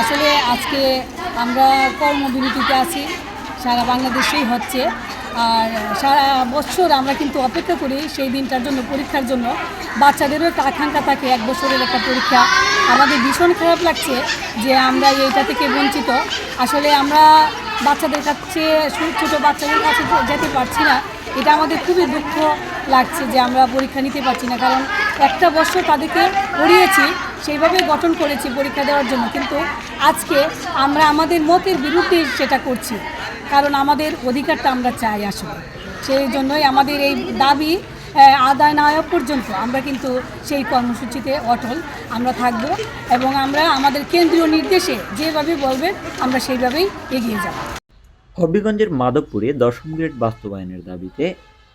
আসলে আজকে আমরা কর্মবিরতিতে আছি। সারা বাংলাদেশেই হচ্ছে। আর সারা বছর আমরা কিন্তু অপেক্ষা করি সেই দিনটার জন্য, পরীক্ষার জন্য। বাচ্চাদেরও একটা আকাঙ্ক্ষা থাকে এক বছরের একটা পরীক্ষা। আমাদের ভীষণ খারাপ লাগছে যে আমরা এইটা থেকে বঞ্চিত। আসলে আমরা বাচ্চাদের কাছে, ছোটো বাচ্চাদের কাছে যেতে পারছি না। এটা আমাদের খুবই দুঃখ লাগছে যে আমরা পরীক্ষা নিতে পারছি না। কারণ একটা বছর তাদেরকে পড়িয়েছি, সেইভাবে গঠন করেছি পরীক্ষা দেওয়ার জন্য। কিন্তু আজকে আমরা আমাদের মতের বিরুদ্ধে সেটা করছি, কারণ আমাদের অধিকারটা আমরা চাই আসলে। সেই জন্যই আমাদের এই দাবি আদায় না হওয়া পর্যন্ত আমরা কিন্তু সেই কর্মসূচিতে অটল আমরা থাকব এবং আমরা আমাদের কেন্দ্রীয় নির্দেশে যেভাবে বলবেন আমরা সেইভাবেই এগিয়ে যাব। হবিগঞ্জের মাধবপুরে দশম গ্রেড বাস্তবায়নের দাবিতে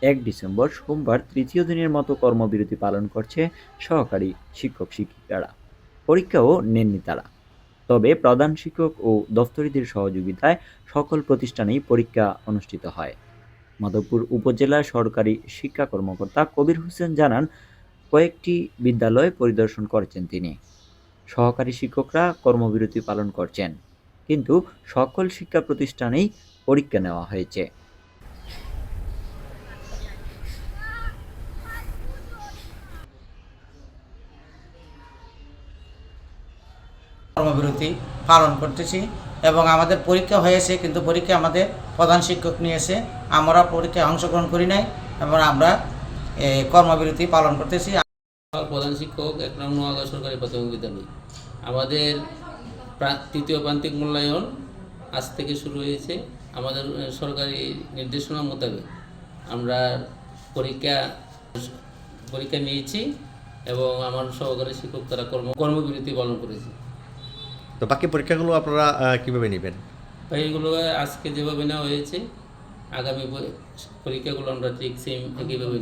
এক ডিসেম্বর সোমবার তৃতীয় দিনের মতো কর্মবিরতি পালন করছে সহকারী শিক্ষক শিক্ষিকারা। পরীক্ষাও নেননি তারা। তবে প্রধান শিক্ষক ও দপ্তরিদের সহযোগিতায় সকল প্রতিষ্ঠানেই পরীক্ষা অনুষ্ঠিত হয়। মাধবপুর উপজেলার সরকারি শিক্ষা কর্মকর্তা কবির হোসেন জানান, কয়েকটি বিদ্যালয় পরিদর্শন করেছেন তিনি। সহকারী শিক্ষকরা কর্মবিরতি পালন করছেন, কিন্তু সকল শিক্ষা প্রতিষ্ঠানেই পরীক্ষা নেওয়া হয়েছে। কর্মবিরতি পালন করতেছি এবং আমাদের পরীক্ষা হয়েছে, কিন্তু পরীক্ষা আমাদের প্রধান শিক্ষক নিয়েছে। আমরা পরীক্ষায় অংশগ্রহণ করি নাই এবং আমরা কর্মবিরতি পালন করতেছি। প্রধান শিক্ষক এক নং নোয়াগা সরকারি প্রাথমিক বিদ্যালয়। আমাদের তৃতীয় প্রান্তিক মূল্যায়ন আজ থেকে শুরু হয়েছে। আমাদের সরকারি নির্দেশনা মোতাবেক আমরা পরীক্ষা পরীক্ষা নিয়েছি এবং আমার সহকারী শিক্ষক তারা কর্ম, কর্মবিরতি পালন করেছে। তো বাকি পরীক্ষাগুলো আপনারা কীভাবে নেবেন? এইগুলো আজকে যেভাবে নেওয়া হয়েছে, আগামী পরীক্ষাগুলো আমরা ঠিক সেম একইভাবে